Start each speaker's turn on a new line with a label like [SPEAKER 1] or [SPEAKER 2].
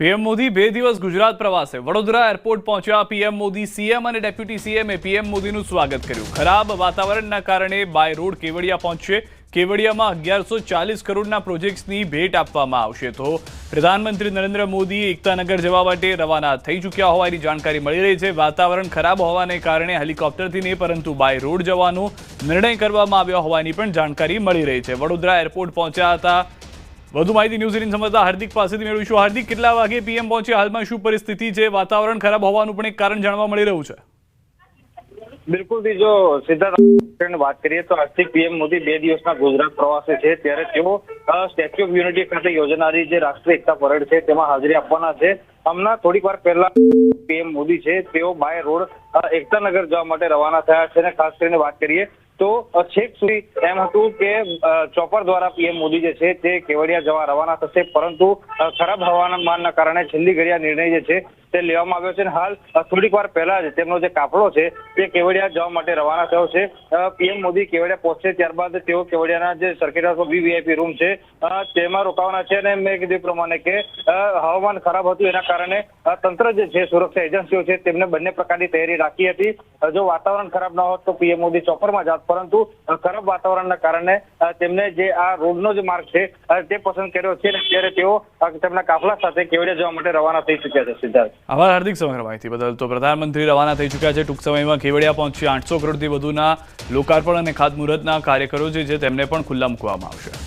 [SPEAKER 1] PM Modi બે દિવસ ગુજરાત પ્રવાસે. વડોદરા એરપોર્ટ પહોંચ્યા, પીએમ મોદી સીએમ અને ડેપ્યુટી સીએમએ પીએમ મોદીનું સ્વાગત કર્યું. ખરાબ વાતાવરણના કારણે બાય રોડ કેવડિયા પહોંચશે. કેવડિયામાં અગિયારસો ચાલીસ કરોડના પ્રોજેક્ટ્સની ભેટ આપવામાં આવશે. તો પ્રધાનમંત્રી નરેન્દ્ર મોદી એકતાનગર જવા માટે રવાના થઈ ચૂક્યા હોવાની જાણકારી મળી રહી છે. વાતાવરણ ખરાબ હોવાને કારણે હેલિકોપ્ટરથી નહીં, પરંતુ બાય રોડ જવાનો નિર્ણય કરવામાં આવ્યો હોવાની પણ જાણકારી મળી રહી છે. વડોદરા એરપોર્ટ પહોંચ્યા હતા. વધુ માહિતી ન્યૂઝ એટીન સમજતા હાર્દિક પાસેથી મેળવીશું. હાર્દિક, કેટલા વાગે પીએમ પહોંચ્યા હાલમાં શું પરિસ્થિતિ છે? વાતાવરણ ખરાબ હોવાનું પણ એક કારણ જાણવા મળી રહ્યું છે.
[SPEAKER 2] બિલકુલ જો સિદ્ધાર્થ વાત કરીએ તો આજથી પીએમ મોદી બે દિવસના ગુજરાત પ્રવાસે છે. ત્યારે તેઓ સ્ટેચ્યુ ઓફ યુનિટી ખાતે યોજાનારી જે રાષ્ટ્રીય એકતા પરેડ છે તેમાં હાજરી આપવાના છે. હમણાં થોડીક વાર પહેલા પીએમ મોદી છે, તેઓ બાય રોડ એકતાનગર જવા માટે રવાના થયા છે. અને ખાસ કરીને વાત કરીએ તો છેક સુધી એમ હતું કે ચોપર દ્વારા પીએમ મોદી જે છે તે કેવડિયા જવા રવાના થશે. પરંતુ ખરાબ હવામાનના કારણે છેલ્લી ઘડિયા નિર્ણય જે છે તે લેવામાં આવ્યો છે અને હાલ થોડીક વાર પહેલા જ તેમનો જે કાફલો છે, તે કેવડિયા જવા માટે રવાના થયો છે. પીએમ મોદી કેવડિયા પહોંચશે ત્યારબાદ તેઓ કેવડિયાના જે સર્કિટ હાઉસ વીવીઆઈપી રૂમ છે તેમાં રોકાવાના છે અને મેં કીધું પ્રમાણે કે હવામાન ખરાબ હતું એના કારણે તંત્ર જે છે, સુરક્ષા એજન્સીઓ છે, તેમને બંને પ્રકારની તૈયારી રાખી હતી. જો વાતાવરણ ખરાબ ન હોત તો પીએમ મોદી ચોપરમાં જાત પરંતુ ખરાબ વાતાવરણના કારણે તેમને જે આ રોડનો જે માર્ગ છે તે પસંદ કર્યો છે અને અત્યારે તેઓ તેમના કાફલા સાથે કેવડિયા જવા માટે રવાના થઈ ચૂક્યા છે, સિદ્ધાર્થ.
[SPEAKER 1] આભાર, હાર્દિક સમગ્ર માહિતી બદલ. તો પ્રધાનમંત્રી રવાના થઈ ચૂક્યા છે. ટૂંક સમયમાં કેવડિયા પહોંચી આઠસો કરોડથી વધુના લોકાર્પણ અને ખાતમુહૂર્તના કાર્યકરો છે, જે તેમને પણ ખુલ્લા મૂકવામાં આવશે.